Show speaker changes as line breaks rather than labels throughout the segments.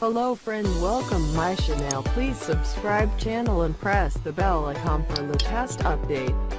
Hello friend welcome my channel please subscribe channel and press the bell icon for the latest update.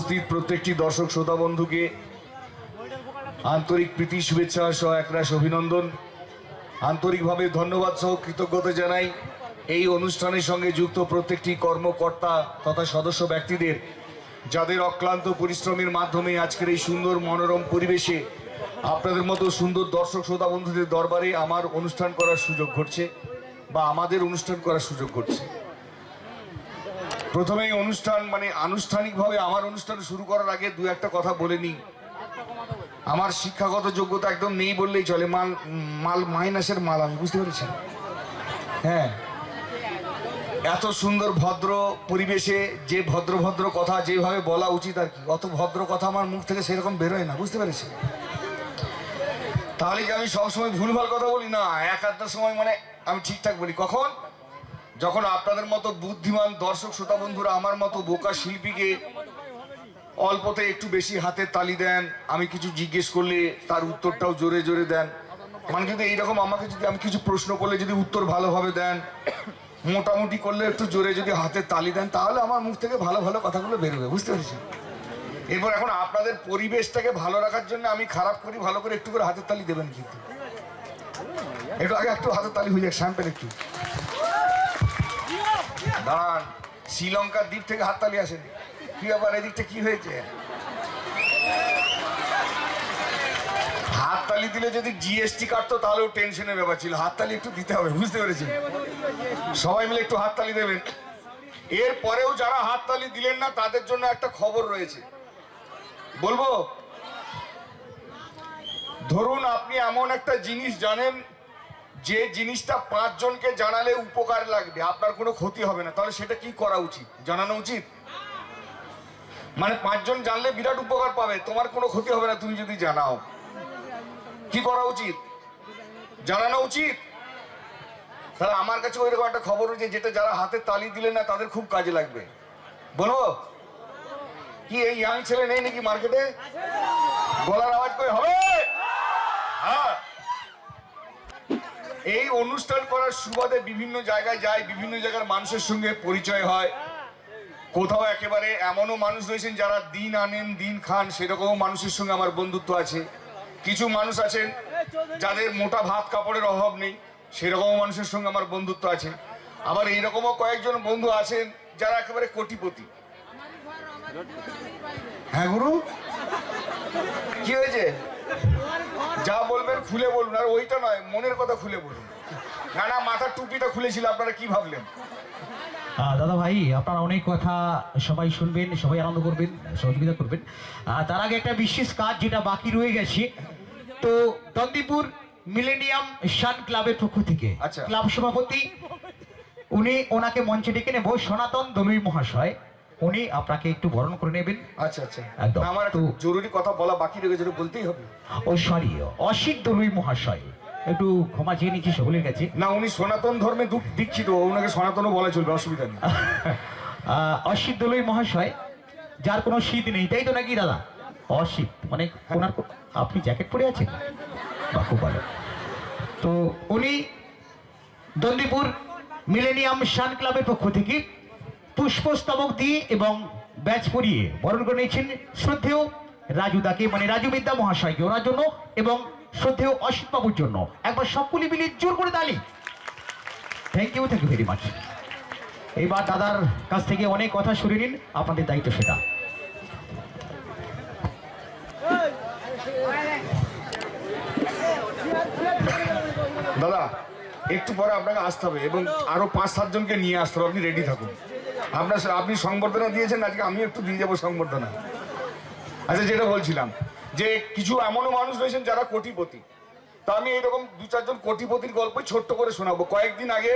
উপস্থিত প্রত্যেকটি দর্শক, শ্রোতা বন্ধুকে আন্তরিক প্রীতি, শুভেচ্ছা সহ একরাশ অভিনন্দন। আন্তরিকভাবে ধন্যবাদ সহ কৃতজ্ঞতা জানাই এই অনুষ্ঠানের সঙ্গে যুক্ত প্রত্যেকটি কর্মকর্তা তথা সদস্য ব্যক্তিদের, যাদের অক্লান্ত পরিশ্রমের মাধ্যমে আজকের এই সুন্দর মনোরম পরিবেশে আপনাদের মতো সুন্দর দর্শক, শ্রোতা বন্ধুদের দরবারে আমার অনুষ্ঠান করার সুযোগ ঘটছে বা আমাদের অনুষ্ঠান করার সুযোগ ঘটছে। প্রথমে অনুষ্ঠান মানে আনুষ্ঠানিকভাবে আমার অনুষ্ঠান শুরু করার আগে দু একটা কথা বলে নিই। আমার শিক্ষাগত যোগ্যতা একদম নেই বললেই চলে, মাল মাল মাইনাসের মাল আমি, বুঝতে পেরেছি হ্যাঁ। এত সুন্দর ভদ্র পরিবেশে যে ভদ্র ভদ্র কথা যেভাবে বলা উচিত আর কি, অত ভদ্র কথা আমার মুখ থেকে সেরকম বেরোয় না, বুঝতে পেরেছি তাহলে কি আমি সবসময় ভুলভাল কথা বলি? না, এক আধটা সময় মানে আমি ঠিকঠাক বলি। কখন? যখন আপনাদের মতো বুদ্ধিমান দর্শক শ্রোতা বন্ধুরা আমার মতো বোকা শিল্পীকে অল্পতে একটু বেশি হাতে তালি দেন, আমি কিছু জিজ্ঞেস করলে তার উত্তরটাও জোরে জোরে দেন। মানে যদি এইরকম আমাকে যদি আমি কিছু প্রশ্ন করলে যদি উত্তর ভালোভাবে দেন, মোটামুটি করলে একটু জোরে যদি হাতে তালি দেন, তাহলে আমার মুখ থেকে ভালো ভালো কথাগুলো বেরোবে বুঝতে পেরেছি এরপর এখন আপনাদের পরিবেশটাকে ভালো রাখার জন্য আমি খারাপ করি, ভালো করে একটু করে হাতের তালি দেবেন কিন্তু। একটু আগে একটু হাতের তালি হয়ে যাক স্যাম্পেল একটু। দাঁড়ান, শ্রীলঙ্কার দ্বীপ থেকে হাততালি আসেনি। কি ব্যাপার, এদিকটা কি হয়েছে? হাততালি দিলে যদি জিএসটি কাটতো, তাহলেও টেনশনের ব্যাপার ছিল। হাততালি একটু দিতে হবে, বুঝতে পেরেছি সবাই মিলে একটু হাততালি দেবেন। এর পরেও যারা হাততালি দিলেন না, তাদের জন্য একটা খবর রয়েছে। বলব? ধরুন, আপনি এমন একটা জিনিস জানেন যে জিনিসটা পাঁচজনকে জানালে উপকার লাগবে, আপনার কোনো ক্ষতি হবে না। তাহলে সেটা কি করা উচিত? জানানো উচিত? মানে পাঁচজন জানলে বিরাট উপকার পাবে, তোমার কোনো ক্ষতি হবে না, তুমি যদি জানাও। কি করা উচিত? জানানো উচিত? তাহলে আমার কাছে ওইরকম একটা খবর হয়েছে যেটা যারা হাতে তালি দিলে না, তাদের খুব কাজে লাগবে। বলব? কি, এই ইয়াং ছেলে নেই নাকি মার্কেটে গলার আওয়াজ করে হবে? হ্যাঁ। এই অনুষ্ঠান করার সুবাদে বিভিন্ন জায়গায় যায়, বিভিন্ন জায়গার মানুষের সঙ্গে পরিচয় হয়। কোথাও একেবারে এমনও মানুষ রয়েছেন যারা দিন আনেন, দিন খান, সেরকমও মানুষের সঙ্গে আমার বন্ধুত্ব আছে। কিছু মানুষ আছেন যাদের মোটা ভাত কাপড়ের অভাব নেই, সেরকমও মানুষের সঙ্গে আমার বন্ধুত্ব আছে। আবার এইরকমও কয়েকজন বন্ধু আছেন যারা একেবারে কোটিপতি। হ্যাঁ গুরু? কি হয়েছে? যা বলবেন খুলে বলুন আর ওইটা নয় মনের কথা খুলে বলুন। না না মাথার টুপিটা খুলেছিল আপনারা কি ভাবলেন?
দাদা ভাই আপনারা অনেক কথা সবাই শুনবেন সবাই আনন্দ করবেন সহযোগিতা করবেন। তার আগে একটা বিশেষ কাজ যেটা বাকি রয়ে গেছে। তো দন্দিপুর মিলেনিয়াম শান ক্লাবের পক্ষ থেকে
আচ্ছা।
ক্লাব সভাপতি উনি ওনাকে মঞ্চে ডেকে নেব সনাতন দলুই মহাশয়। উনি আপনাকে একটু বরণ করে নেবেন।
আচ্ছা আচ্ছা।
একদম।
আমার একটু জরুরি কথা বলা বাকি রয়ে গেছে বলতেই হবে।
ও সরি অসিত দলুই মহাশয়। একটু ক্ষমা চেয়ে নিচ্ছি সকলের কাছে
না উনি সনাতন ধর্মে দুঃখ- দীক্ষিত ওনাকে সনাতনও বলা চলবে অসুবিধা নেই।
অসিত দলুই মহাশয় যার কোনো শীত নেই তাই তো নাকি দাদা? অশীত মানে ওনার আপনি জ্যাকেট পরে আছেন? বাহ, খুব ভালো। তো উনি দন্দিপুর মিলেনিয়াম শান ক্লাবের পক্ষ থেকে পুষ্পস্তবক দিয়ে এবং ব্যাচ পরিয়ে বরণ করে নিয়েছেন শ্রদ্ধেয় রাজুদাকে মানে রাজু বিদ্যা মহাশয়কে ওনার জন্য এবং শ্রদ্ধেয় অসিত বাবুর জন্য। একবার সকলে মিলে জোর করে তালি। Thank you thank you very much এইবার দাদার কাছ থেকে অনেক কথা শুনে নিন, আপনাদের দায়িত্ব সেটা।
দাদা, একটু পরে আপনাকে আসতে হবে এবং আরও পাঁচ সাতজনকে নিয়ে আসতে হবে, আপনি রেডি থাকুন। আপনার আপনি সংবর্ধনা দিয়েছেন, আজকে আমি একটু দিয়ে যাব সংবর্ধনা। আচ্ছা যেটা বলছিলাম, যে কিছু এমনও মানুষ রয়েছেন যারা কোটিপতি। তা আমি এরকম দু চারজন কোটিপতির গল্প ছোট্ট করে শোনাবো। কয়েকদিন আগে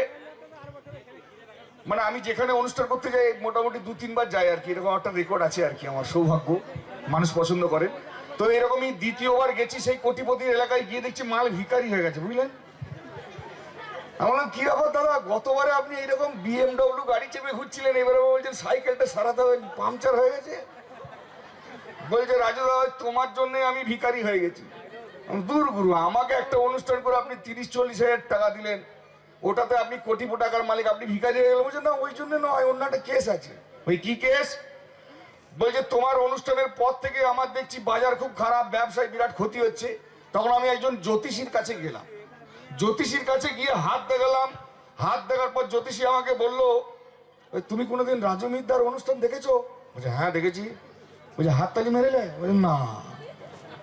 মানে আমি যেখানে অনুষ্ঠান করতে যাই, মোটামুটি দু তিনবার যাই আর কি। এরকম একটা রেকর্ড আছে আর কি আমার সৌভাগ্য। মানুষ পছন্দ করে। তো এরকমই দ্বিতীয়বার গেছি সেই কোটিপতির এলাকায়, গিয়ে দেখছি মাল ভিকারি হয়ে গেছে, বুঝলেন? বললাম, কি ব্যাপার দাদা? গতবারে আপনি এইরকম বিএমডব্লিউ গাড়ি চেপে ঘুরছিলেন, এবারে বলছেন সাইকেলটা সারাতে পাংচার হয়ে গেছে? বলছে, রাজু দাদা তোমার জন্য আমি ভিখারি হয়ে গেছি। দূর গুরু, আমাকে একটা অনুষ্ঠান করে আপনি তিরিশ, চল্লিশ হাজার টাকা দিলেন। ওটাতে আপনি কোটি টাকার মালিক, আপনি ভিখারি হয়ে গেলেন। বলছেন না, ওই জন্য নয়, অন্য একটা কেস আছে। ওই কি কেস বলছে, তোমার অনুষ্ঠানের পর থেকে আমার দেখছি বাজার খুব খারাপ, ব্যবসায় বিরাট ক্ষতি হচ্ছে। তখন আমি একজন জ্যোতিষীর কাছে গেলাম। জ্যোতিষীর কাছে গিয়ে হাত দেখালাম। হাত দেখার পর জ্যোতিষী আমাকে বলল "ওই তুমি কোনোদিন রাজু মিদ্দার অনুষ্ঠান দেখেছ? বলছে হ্যাঁ দেখেছি। বলছে হাততালি মেরেলে? বলছে না।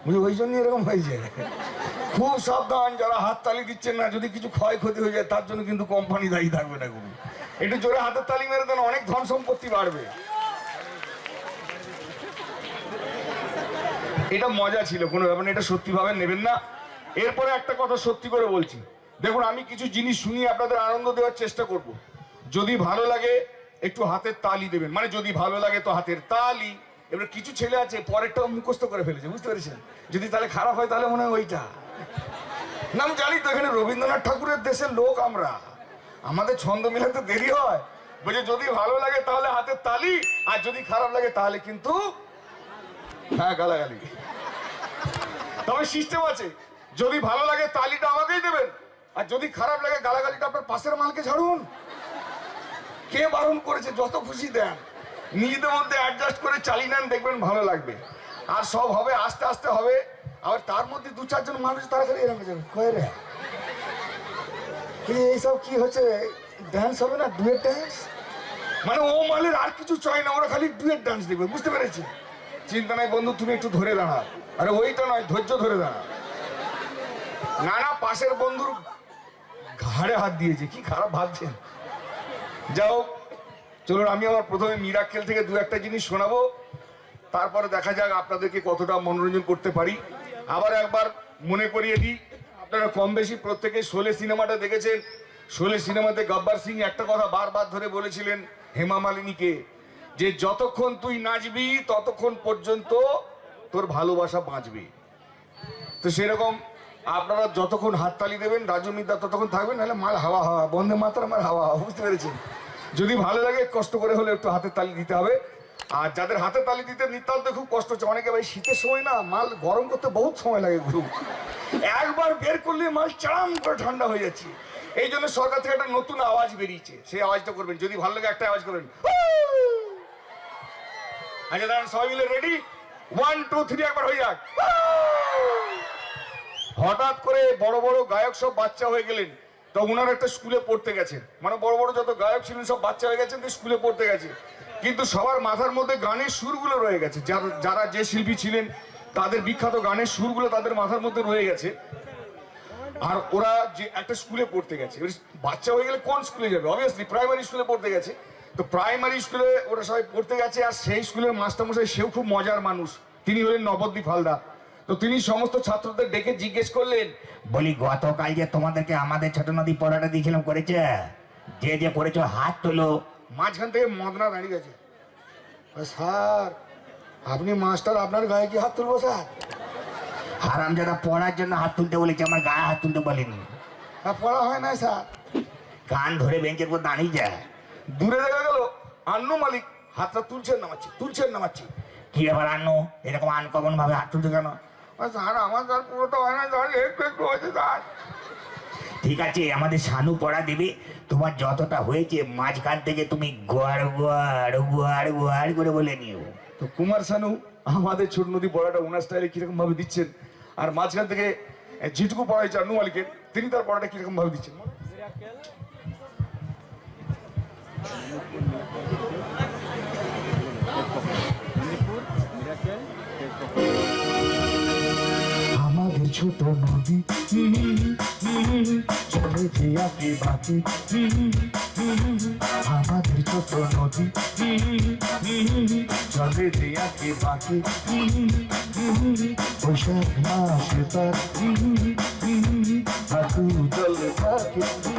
বুঝে ওই জন্য এরকম হয়েছে। খুব সাবধান যারা হাততালি দিচ্ছেন না যদি কিছু ক্ষয়ক্ষতি হয়ে যায় তার জন্য কিন্তু কোম্পানি দায়ী থাকবে না কোনো। একটু জোরে হাতের তালি মেরে দেন অনেক ধন সম্পত্তি বাড়বে। এটা মজা ছিল কোনো ব্যাপার না, এটা সত্যি ভাবে নেবেন না। এরপরে একটা কথা সত্যি করে বলছি। দেখুন, আমি কিছু জিনিস শুনিয়ে আপনাদের আনন্দ দেওয়ার চেষ্টা করব। যদি ভালো লাগে, একটু হাতের তালি দেবেন। মানে যদি ভালো লাগে তো হাতের তালি। এবার কিছু ছেলে আছে, পরেরটাও মুখস্থ করে ফেলেছে, বুঝতে পেরেছেন? যদি তাহলে খারাপ হয়, তাহলে মনে হয় ওইটা। নাম জানি তো, এখানে রবীন্দ্রনাথ ঠাকুরের দেশের লোক আমরা। আমাদের ছন্দ মিলাতে দেরি হয়। বলছে, যদি ভালো লাগে তাহলে হাতের তালি, আর যদি খারাপ লাগে তাহলে কিন্তু হ্যাঁ গালাগালি। তবে সিস্টেম আছে। যদি ভালো লাগে তালিটা আমাকেই দেবেন। আর যদি খারাপ লাগে গালাগালিটা আপনার পাশের মালকে ছাড়ুন। কে বারণ করেছে, যত খুশি দেন। নিজেদের মধ্যে অ্যাডজাস্ট করে চালিয়ে নেন, দেখবেন ভালো লাগবে। আর সব হবে, আস্তে আস্তে হবে। আবার তার মধ্যে দু চারজন মানুষ তারা খালি এরকম কয়ে রে? এইসব কি হচ্ছে? ড্যান্স হবে না? ডুয়েট ড্যান্স মানে ও মালের আর কিছু চাই না, ওরা খালি ডুয়েট ডান্স দেখবে, বুঝতে পেরেছি? চিন্তা নাই বন্ধু, তুমি একটু ধরে দাঁড়া আরে ওইটা নয়, ধৈর্য ধরে দাঁড়া না না পাশের বন্ধুর ঘাড়ে হাত দিয়েছে, কি খারাপ ভাবছেন? যাও, চলুন, আমি আমার প্রথমে মিরাক্কেল থেকে দু একটা জিনিস শোনাবো, তারপরে দেখা যাক আপনাদেরকে কতটা মনোরঞ্জন করতে পারি। আবার একবার মনে করিয়ে দিই, আপনারা কম বেশি প্রত্যেকে শোলে সিনেমাটা দেখেছেন। শোলে সিনেমাতে গব্বর সিং একটা কথা বারবার ধরে বলেছিলেন হেমা মালিনীকে, যে যতক্ষণ তুই নাচবি ততক্ষণ পর্যন্ত তোর ভালোবাসা বাঁচবে। তো সেরকম আপনারা যতক্ষণ হাততালি দেবেন, রাজু মিদ্দা ততক্ষণ থাকবেন, নাহলে মাল হাওয়া হাওয়া বন্ধে মাত্রা মাল হাওয়া হাওয়া, বুঝতে পেরেছেন? যদি ভালো লাগে, কষ্ট করে হলে একটু হাতের তালি দিতে হবে। আর যাদের হাতে তালি দিতে নিতান্ত খুব কষ্ট হচ্ছে, অনেকে ভাই শীতের সময় না মাল গরম করতে বহুত সময় লাগে গুরু একবার বের করলে মাল চাম করে ঠান্ডা হয়ে যাচ্ছে। এই জন্য সরকার থেকে একটা নতুন আওয়াজ বেরিয়েছে। সেই আওয়াজটা করবেন। যদি ভালো লাগে একটা আওয়াজ করবেন। আচ্ছা দাঁড়ান, সবাই মিলে রেডি ওয়ান টু থ্রি একবার হয়ে যাক। হঠাৎ করে বড় বড় গায়ক সব বাচ্চা হয়ে গেলেন। তো ওনার একটা স্কুলে পড়তে গেছেন। মানে বড় বড় যত গায়ক ছিলেন, সব বাচ্চা হয়ে গেছেন স্কুলে পড়তে গেছে কিন্তু সবার মাথার মধ্যে গানের সুরগুলো রয়ে গেছে। যার- যে শিল্পী ছিলেন, তাদের বিখ্যাত গানের সুরগুলো তাদের মাথার মধ্যে রয়ে গেছে। আর ওরা যে একটা স্কুলে পড়তে গেছে বাচ্চা হয়ে গেলে কোন স্কুলে যাবে? অবভিয়াসলি প্রাইমারি স্কুলে পড়তে গেছে। তো প্রাইমারি স্কুলে ওরা সবাই পড়তে গেছে, আর সেই স্কুলের মাস্টারমশাই, সেও খুব মজার মানুষ। তিনি হলেন নবদ্বীপ হালদার। তো তিনি সমস্ত ছাত্রদের ডেকে জিজ্ঞেস করলেন
বলি গতকাল যে তোমাদেরকে আমাদের ছোট নদী পড়াটা দিয়েছিলাম করেছে? যে যে করেছ হাত তোলো।
মাঝখান থেকে মদনা দাঁড়িয়ে গেছে। স্যার আপনি মাস্টার আপনার গায়ে কি হাত তুলবো স্যার?
হারাম যারা পড়ার জন্য হাত তুলতে বলেছে আমার গায়ে হাত তুলতে বলেনি।
"হ্যাঁ, পড়া হয় না স্যার।
কান ধরে বেঞ্চের উপর দাঁড়িয়ে যায়।
দূরে দেখা গেল আন্নু মালিক হাতটা তুলছেন নামাচ্ছি তুলছেন নামাচ্ছি।
কি ব্যাপার আনো এরকম আনকমন ভাবে হাত তুলতে কেন?
"আরে স্যার আমার স্যার পুরোটা হয় না স্যার একটু একটু হয়েছে স্যার।
ঠিক আছে আমাদের শানু পড়া দিবে। তোমার যতটা হয়েছে মাঝখান থেকে তুমি গোয়ার গোয়ার গোয়ার গোয়ার করে বলে নিও।
তো কুমার শানু আমাদের ছোট নদী পড়াটা ওনার স্টাইলে কীরকম ভাবে দিচ্ছেন? আর মাঝখান থেকে এ, যেটুকু পড়াইছে আন্নু মালিকের তিনি তার পড়াটা কীরকম ভাবে দিচ্ছেন
আমাদের ছোট নদী। চলে যে আপনি বাকি আমাদের ছোট নদী। চলে যে আপনি বাকি বৈশাখ মাসে তার। হাতু জল থাকে।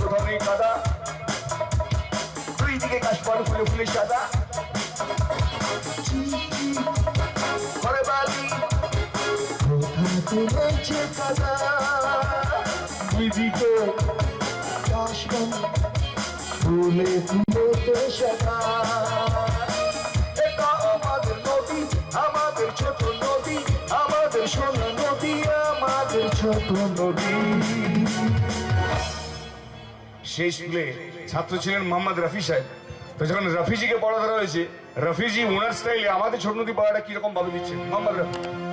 কোথাও নেই কাদা। দুই দিকে গাছপালা ফুলে ফুলে সাদা। করে বালি
কোথাতে রয়েছে কাদা।
সেই স্কুলে ছাত্র ছিলেন মোহাম্মদ রফি সাহেব। তো যখন রফিজিকে পড়া ধরা হয়েছে, রফিজি ওনার স্টাইলে আমাদের ছোট নদী পড়াটা কীরকম ভাবে দিচ্ছে মোহাম্মদ রফি।